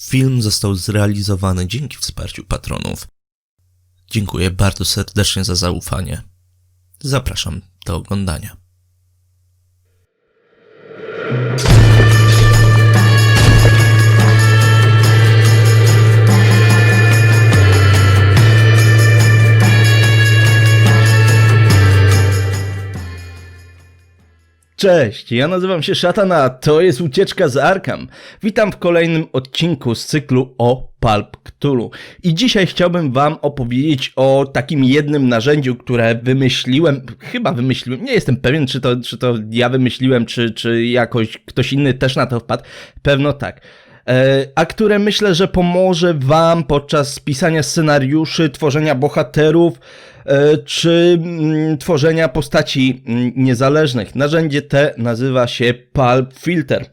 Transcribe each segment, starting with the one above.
Film został zrealizowany dzięki wsparciu patronów. Dziękuję bardzo serdecznie za zaufanie. Zapraszam do oglądania. Cześć, ja nazywam się Szatana, a to jest Ucieczka z Arkham. Witam w kolejnym odcinku z cyklu o Pulp Cthulhu. I dzisiaj chciałbym wam opowiedzieć o takim jednym narzędziu, które wymyśliłem, chyba wymyśliłem, nie jestem pewien, czy to, czy to ja wymyśliłem, czy, czy jakoś ktoś inny też na to wpadł. Pewno tak a które myślę, że pomoże Wam podczas pisania scenariuszy, tworzenia bohaterów, e, czy mm, tworzenia postaci mm, niezależnych. Narzędzie te nazywa się Pulp Filter.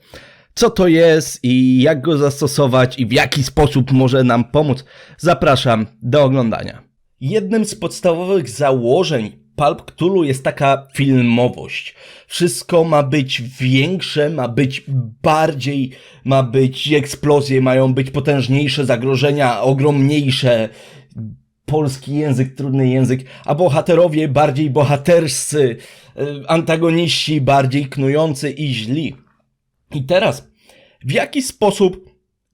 Co to jest i jak go zastosować i w jaki sposób może nam pomóc? Zapraszam do oglądania. Jednym z podstawowych założeń Pulp Cthulhu jest taka filmowość. Wszystko ma być większe, ma być bardziej, ma być eksplozje, mają być potężniejsze zagrożenia, ogromniejsze. Polski język, trudny język, a bohaterowie bardziej bohaterscy, y, antagoniści bardziej knujący i źli. I teraz, w jaki sposób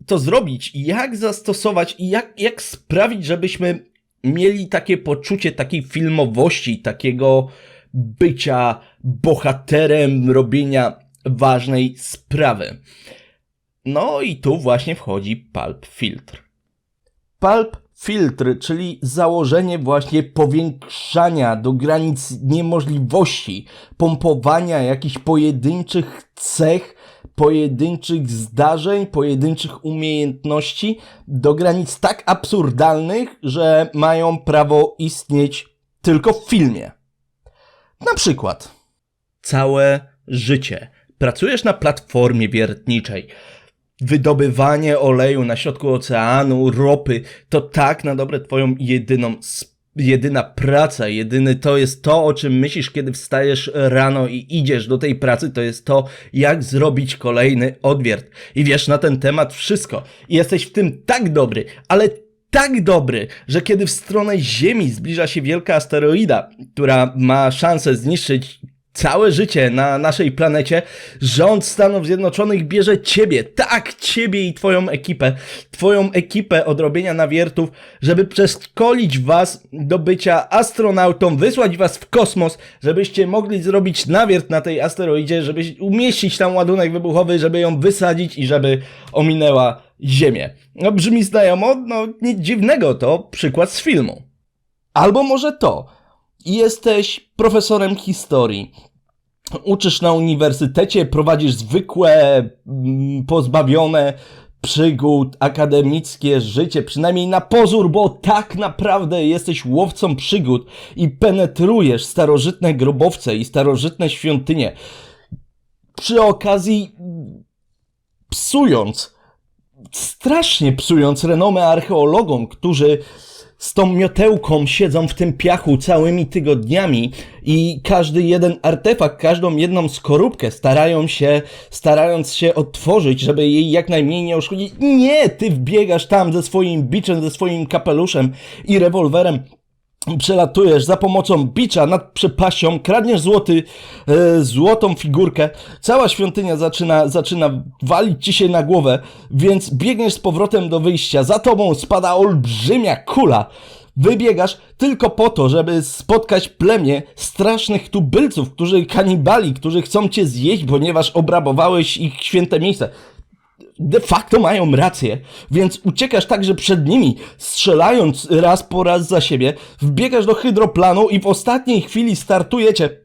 to zrobić jak zastosować i jak, jak sprawić, żebyśmy mieli takie poczucie takiej filmowości, takiego bycia bohaterem, robienia ważnej sprawy. No i tu właśnie wchodzi Pulp Filtr. Pulp Filtr, czyli założenie właśnie powiększania do granic niemożliwości, pompowania jakichś pojedynczych cech, pojedynczych zdarzeń, pojedynczych umiejętności do granic tak absurdalnych, że mają prawo istnieć tylko w filmie. Na przykład, całe życie pracujesz na platformie wiertniczej. Wydobywanie oleju na środku oceanu, ropy, to tak na dobre twoją jedyną sp- jedyna praca, jedyny to jest to, o czym myślisz, kiedy wstajesz rano i idziesz do tej pracy, to jest to, jak zrobić kolejny odwiert. I wiesz na ten temat wszystko. I jesteś w tym tak dobry, ale tak dobry, że kiedy w stronę Ziemi zbliża się wielka asteroida, która ma szansę zniszczyć całe życie na naszej planecie, rząd Stanów Zjednoczonych bierze ciebie, tak, ciebie i twoją ekipę, twoją ekipę od robienia nawiertów, żeby przeszkolić was do bycia astronautą, wysłać was w kosmos, żebyście mogli zrobić nawiert na tej asteroidzie, żeby umieścić tam ładunek wybuchowy, żeby ją wysadzić i żeby ominęła Ziemię. No brzmi znajomo, no nic dziwnego, to przykład z filmu. Albo może to, jesteś profesorem historii. Uczysz na uniwersytecie, prowadzisz zwykłe, mm, pozbawione przygód akademickie życie, przynajmniej na pozór, bo tak naprawdę jesteś łowcą przygód i penetrujesz starożytne grobowce i starożytne świątynie. Przy okazji psując, strasznie psując renomę archeologom, którzy z tą miotełką siedzą w tym piachu całymi tygodniami i każdy jeden artefakt, każdą jedną skorupkę starają się, starając się otworzyć, żeby jej jak najmniej nie uszkodzić. Nie, ty wbiegasz tam ze swoim biczem, ze swoim kapeluszem i rewolwerem przelatujesz za pomocą bicza nad przepaścią, kradniesz złoty, e, złotą figurkę, cała świątynia zaczyna, zaczyna walić ci się na głowę, więc biegniesz z powrotem do wyjścia, za tobą spada olbrzymia kula, wybiegasz tylko po to, żeby spotkać plemię strasznych tubylców, którzy kanibali, którzy chcą cię zjeść, ponieważ obrabowałeś ich święte miejsce de facto mają rację, więc uciekasz także przed nimi, strzelając raz po raz za siebie, wbiegasz do hydroplanu i w ostatniej chwili startujecie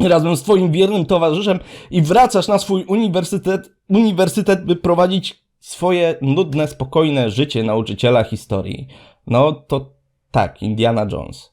razem z twoim wiernym towarzyszem i wracasz na swój uniwersytet, uniwersytet by prowadzić swoje nudne, spokojne życie nauczyciela historii. No to tak, Indiana Jones.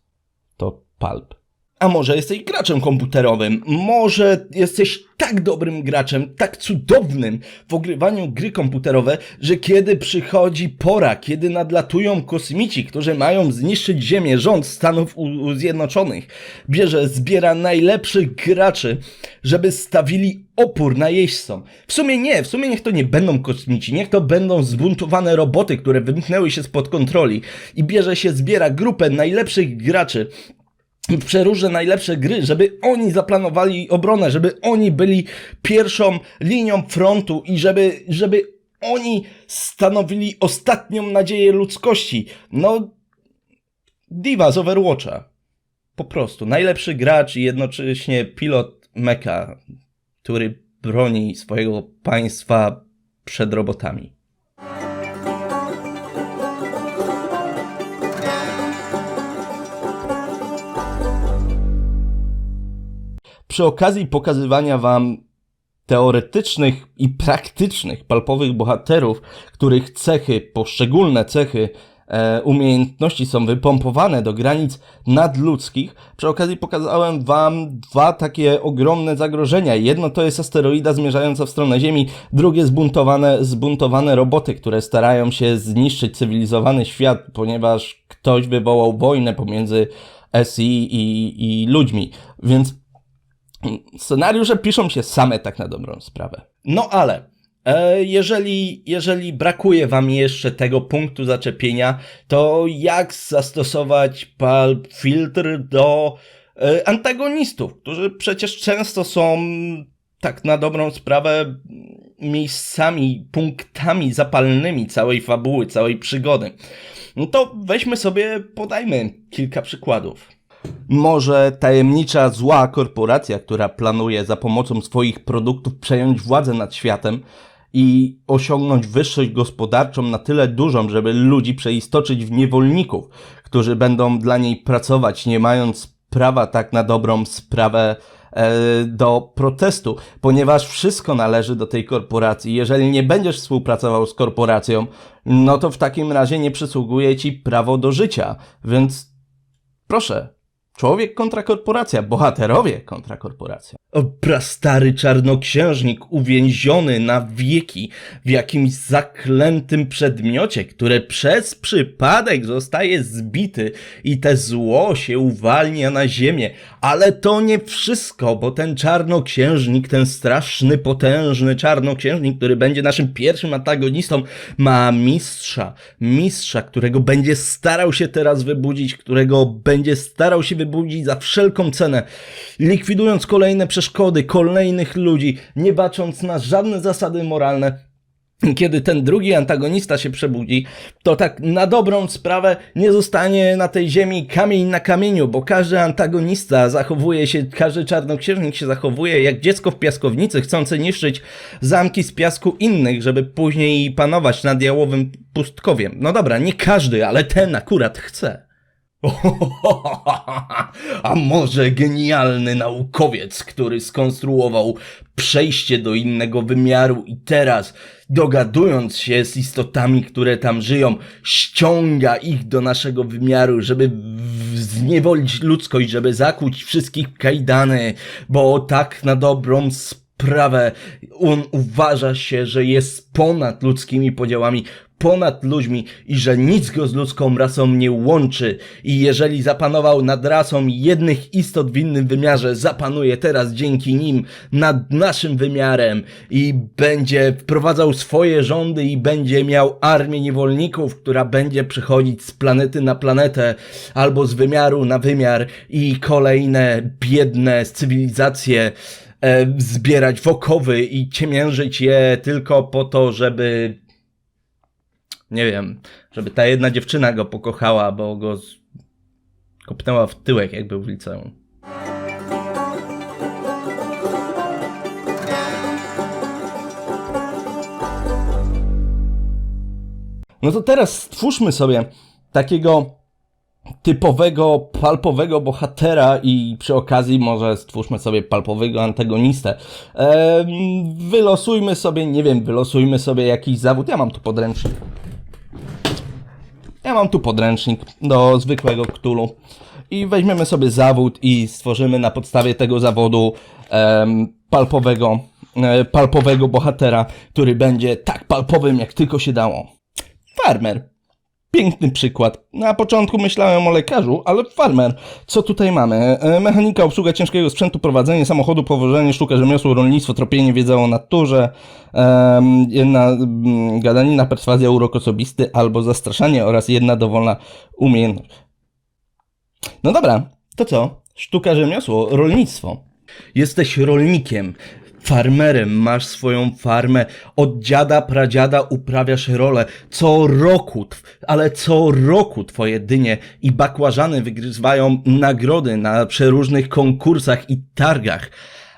To pulp. A może jesteś graczem komputerowym? Może jesteś tak dobrym graczem, tak cudownym w ogrywaniu gry komputerowe, że kiedy przychodzi pora, kiedy nadlatują kosmici, którzy mają zniszczyć Ziemię, rząd Stanów Zjednoczonych bierze, zbiera najlepszych graczy, żeby stawili opór najeźdźcom. W sumie nie, w sumie niech to nie będą kosmici, niech to będą zbuntowane roboty, które wymknęły się spod kontroli i bierze się, zbiera grupę najlepszych graczy, przeróżne najlepsze gry, żeby oni zaplanowali obronę, żeby oni byli pierwszą linią frontu i żeby, żeby oni stanowili ostatnią nadzieję ludzkości. No, diva z Overwatcha. Po prostu. Najlepszy gracz i jednocześnie pilot mecha, który broni swojego państwa przed robotami. Przy okazji pokazywania wam teoretycznych i praktycznych palpowych bohaterów, których cechy, poszczególne cechy, e, umiejętności są wypompowane do granic nadludzkich, przy okazji pokazałem wam dwa takie ogromne zagrożenia. Jedno to jest asteroida zmierzająca w stronę Ziemi, drugie zbuntowane, zbuntowane roboty, które starają się zniszczyć cywilizowany świat, ponieważ ktoś wywołał wojnę pomiędzy SI i, i ludźmi. Więc Scenariusze piszą się same tak na dobrą sprawę. No ale e, jeżeli, jeżeli brakuje wam jeszcze tego punktu zaczepienia, to jak zastosować pulp filtr do e, antagonistów, którzy przecież często są tak na dobrą sprawę miejscami, punktami zapalnymi całej fabuły, całej przygody. No to weźmy sobie, podajmy kilka przykładów. Może tajemnicza zła korporacja, która planuje za pomocą swoich produktów przejąć władzę nad światem i osiągnąć wyższość gospodarczą na tyle dużą, żeby ludzi przeistoczyć w niewolników, którzy będą dla niej pracować, nie mając prawa tak na dobrą sprawę e, do protestu, ponieważ wszystko należy do tej korporacji. Jeżeli nie będziesz współpracował z korporacją, no to w takim razie nie przysługuje ci prawo do życia. Więc proszę, Człowiek kontra korporacja, bohaterowie kontra korporacja. O, prastary czarnoksiężnik uwięziony na wieki w jakimś zaklętym przedmiocie, które przez przypadek zostaje zbity i te zło się uwalnia na ziemię. Ale to nie wszystko, bo ten czarnoksiężnik, ten straszny, potężny czarnoksiężnik, który będzie naszym pierwszym antagonistą, ma mistrza. Mistrza, którego będzie starał się teraz wybudzić, którego będzie starał się wybudzić za wszelką cenę, likwidując kolejne przeszkody, kolejnych ludzi, nie bacząc na żadne zasady moralne. Kiedy ten drugi antagonista się przebudzi, to tak na dobrą sprawę nie zostanie na tej ziemi kamień na kamieniu, bo każdy antagonista zachowuje się, każdy czarnoksiężnik się zachowuje jak dziecko w piaskownicy, chcące niszczyć zamki z piasku innych, żeby później panować nad jałowym pustkowiem. No dobra, nie każdy, ale ten akurat chce. A może genialny naukowiec, który skonstruował przejście do innego wymiaru i teraz, dogadując się z istotami, które tam żyją, ściąga ich do naszego wymiaru, żeby zniewolić ludzkość, żeby zakłuć wszystkich kajdany, bo tak na dobrą sprawę on uważa się, że jest ponad ludzkimi podziałami, ponad ludźmi i że nic go z ludzką rasą nie łączy. I jeżeli zapanował nad rasą jednych istot w innym wymiarze, zapanuje teraz dzięki nim nad naszym wymiarem i będzie wprowadzał swoje rządy i będzie miał armię niewolników, która będzie przechodzić z planety na planetę albo z wymiaru na wymiar i kolejne biedne cywilizacje e, zbierać wokowy i ciemiężyć je tylko po to, żeby nie wiem, żeby ta jedna dziewczyna go pokochała, bo go z... kopnęła w tyłek, jak był w liceum. No to teraz stwórzmy sobie takiego typowego, palpowego bohatera i przy okazji może stwórzmy sobie palpowego antagonistę. Ehm, wylosujmy sobie, nie wiem, wylosujmy sobie jakiś zawód. Ja mam tu podręcznik. Mam tu podręcznik do zwykłego Cthulhu. i weźmiemy sobie zawód i stworzymy na podstawie tego zawodu palpowego, e, palpowego bohatera, który będzie tak palpowym, jak tylko się dało. Farmer. Piękny przykład. Na początku myślałem o lekarzu, ale farmer. Co tutaj mamy? E, Mechanika, obsługa ciężkiego sprzętu, prowadzenie samochodu, powożenie, sztuka, rzemiosło, rolnictwo, tropienie, wiedza o naturze, em, jedna mm, gadanina, perswazja, urok osobisty albo zastraszanie oraz jedna dowolna umiejętność. No dobra, to co? Sztuka, rzemiosło, rolnictwo. Jesteś rolnikiem, farmerem, masz swoją farmę, od dziada, pradziada uprawiasz rolę. Co roku, ale co roku twoje dynie i bakłażany wygrywają nagrody na przeróżnych konkursach i targach.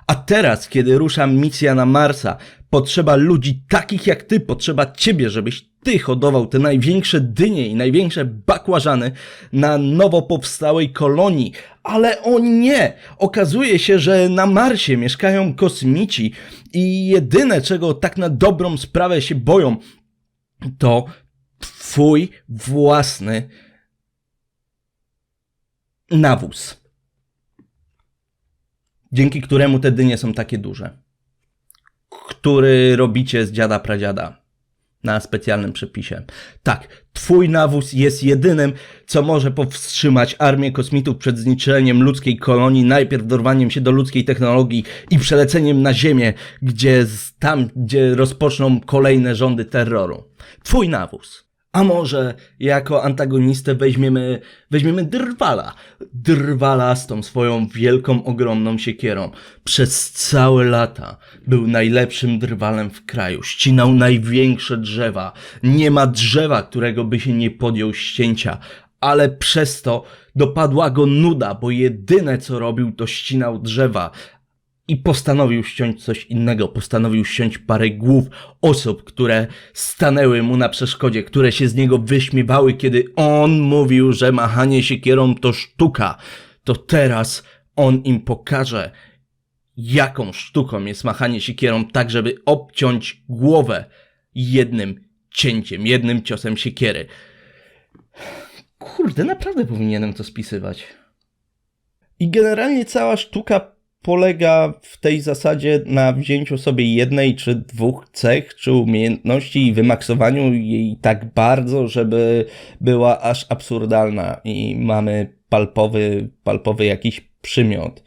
A teraz, kiedy rusza misja na Marsa, potrzeba ludzi takich jak ty, potrzeba ciebie, żebyś ty hodował te największe dynie i największe bakłażany na nowo powstałej kolonii. Ale o nie! Okazuje się, że na Marsie mieszkają kosmici i jedyne, czego tak na dobrą sprawę się boją, to twój własny nawóz dzięki któremu te dynie są takie duże. Który robicie z dziada pradziada na specjalnym przepisie. Tak, twój nawóz jest jedynym, co może powstrzymać armię kosmitów przed zniczeniem ludzkiej kolonii, najpierw dorwaniem się do ludzkiej technologii i przeleceniem na Ziemię, gdzie z- tam, gdzie rozpoczną kolejne rządy terroru. Twój nawóz. A może jako antagonistę weźmiemy, weźmiemy Drwala. Drwala z tą swoją wielką, ogromną siekierą. Przez całe lata był najlepszym drwalem w kraju. Ścinał największe drzewa. Nie ma drzewa, którego by się nie podjął ścięcia. Ale przez to dopadła go nuda, bo jedyne co robił to ścinał drzewa i postanowił ściąć coś innego. Postanowił ściąć parę głów osób, które stanęły mu na przeszkodzie, które się z niego wyśmiewały, kiedy on mówił, że machanie siekierą to sztuka. To teraz on im pokaże, jaką sztuką jest machanie siekierą, tak żeby obciąć głowę jednym cięciem, jednym ciosem siekiery. Kurde, naprawdę powinienem to spisywać. I generalnie cała sztuka polega w tej zasadzie na wzięciu sobie jednej czy dwóch cech czy umiejętności i wymaksowaniu jej tak bardzo, żeby była aż absurdalna i mamy palpowy, palpowy jakiś przymiot.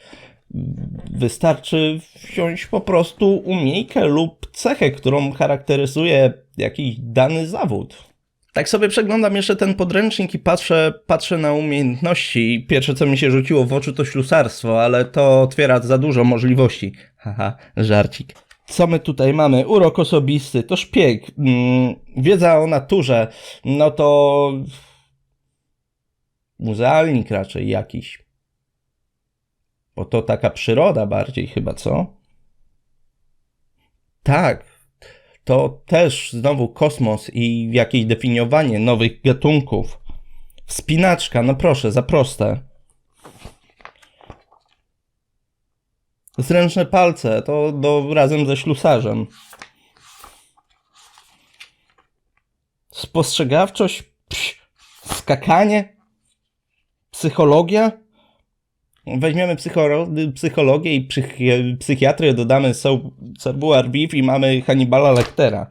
Wystarczy wziąć po prostu umiejkę lub cechę, którą charakteryzuje jakiś dany zawód. Tak sobie przeglądam jeszcze ten podręcznik i patrzę, patrzę na umiejętności. Pierwsze, co mi się rzuciło w oczy, to ślusarstwo, ale to otwiera za dużo możliwości. Haha, żarcik. Co my tutaj mamy? Urok osobisty, to szpieg. Mm, wiedza o naturze, no to... Muzealnik raczej jakiś. Bo to taka przyroda bardziej chyba, co? Tak, to też znowu kosmos i jakieś definiowanie nowych gatunków. Wspinaczka, no proszę, za proste. Zręczne palce, to do, razem ze ślusarzem. Spostrzegawczość, pś, skakanie, psychologia. Weźmiemy psycholo- psychologię i psychi- psychiatrię, dodamy Sabuar Beef i mamy Hannibala Lectera.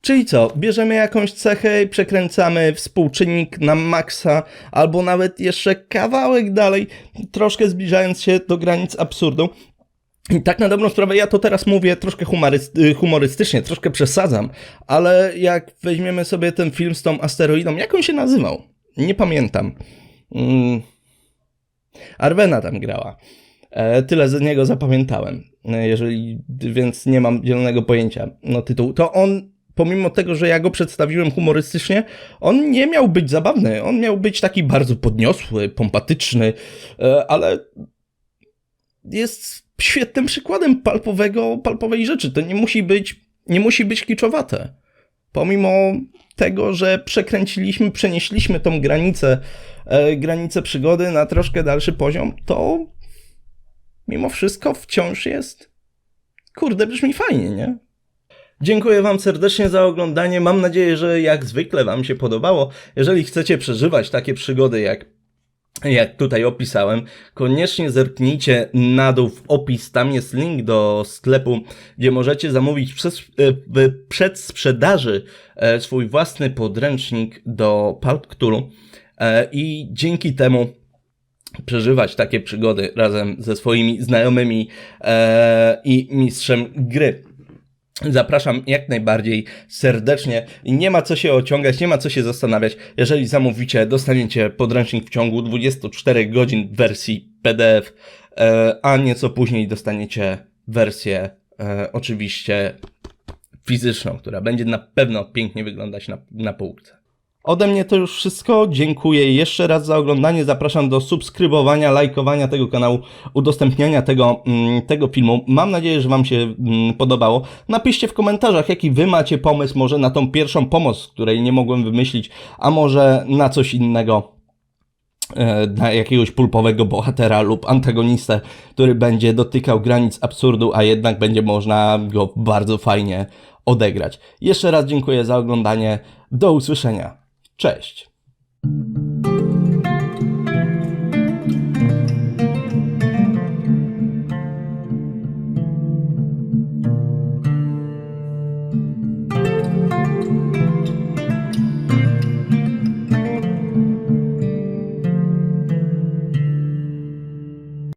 Czyli co, bierzemy jakąś cechę i przekręcamy współczynnik na maksa, albo nawet jeszcze kawałek dalej, troszkę zbliżając się do granic absurdu. I tak na dobrą sprawę, ja to teraz mówię troszkę y, humorystycznie, troszkę przesadzam, ale jak weźmiemy sobie ten film z tą asteroidą, jak on się nazywał? Nie pamiętam. Mm. Arwena tam grała. E, tyle z niego zapamiętałem, e, jeżeli, więc nie mam zielonego pojęcia no tytułu. To on, pomimo tego, że ja go przedstawiłem humorystycznie, on nie miał być zabawny. On miał być taki bardzo podniosły, pompatyczny, e, ale jest świetnym przykładem palpowego, palpowej rzeczy. To nie musi być, nie musi być kiczowate. Pomimo tego, że przekręciliśmy, przenieśliśmy tą granicę, e, granicę przygody na troszkę dalszy poziom, to mimo wszystko wciąż jest. Kurde, brzmi fajnie, nie? Dziękuję Wam serdecznie za oglądanie. Mam nadzieję, że jak zwykle Wam się podobało. Jeżeli chcecie przeżywać takie przygody jak jak tutaj opisałem. Koniecznie zerknijcie na dół w opis, tam jest link do sklepu, gdzie możecie zamówić przez, e, w przedsprzedaży e, swój własny podręcznik do Pulp Cthulhu e, i dzięki temu przeżywać takie przygody razem ze swoimi znajomymi i mistrzem gry. Zapraszam jak najbardziej serdecznie nie ma co się ociągać, nie ma co się zastanawiać. Jeżeli zamówicie, dostaniecie podręcznik w ciągu 24 godzin w wersji PDF, e, a nieco później dostaniecie wersję e, oczywiście fizyczną, która będzie na pewno pięknie wyglądać na, na półce. Ode mnie to już wszystko. Dziękuję jeszcze raz za oglądanie. Zapraszam do subskrybowania, lajkowania tego kanału, udostępniania tego, mm, tego filmu. Mam nadzieję, że Wam się mm, podobało. Napiszcie w komentarzach, jaki Wy macie pomysł może na tą pierwszą pomoc, której nie mogłem wymyślić, a może na coś innego e, na jakiegoś pulpowego bohatera lub antagonistę, który będzie dotykał granic absurdu, a jednak będzie można go bardzo fajnie odegrać. Jeszcze raz dziękuję za oglądanie. Do usłyszenia. Cześć.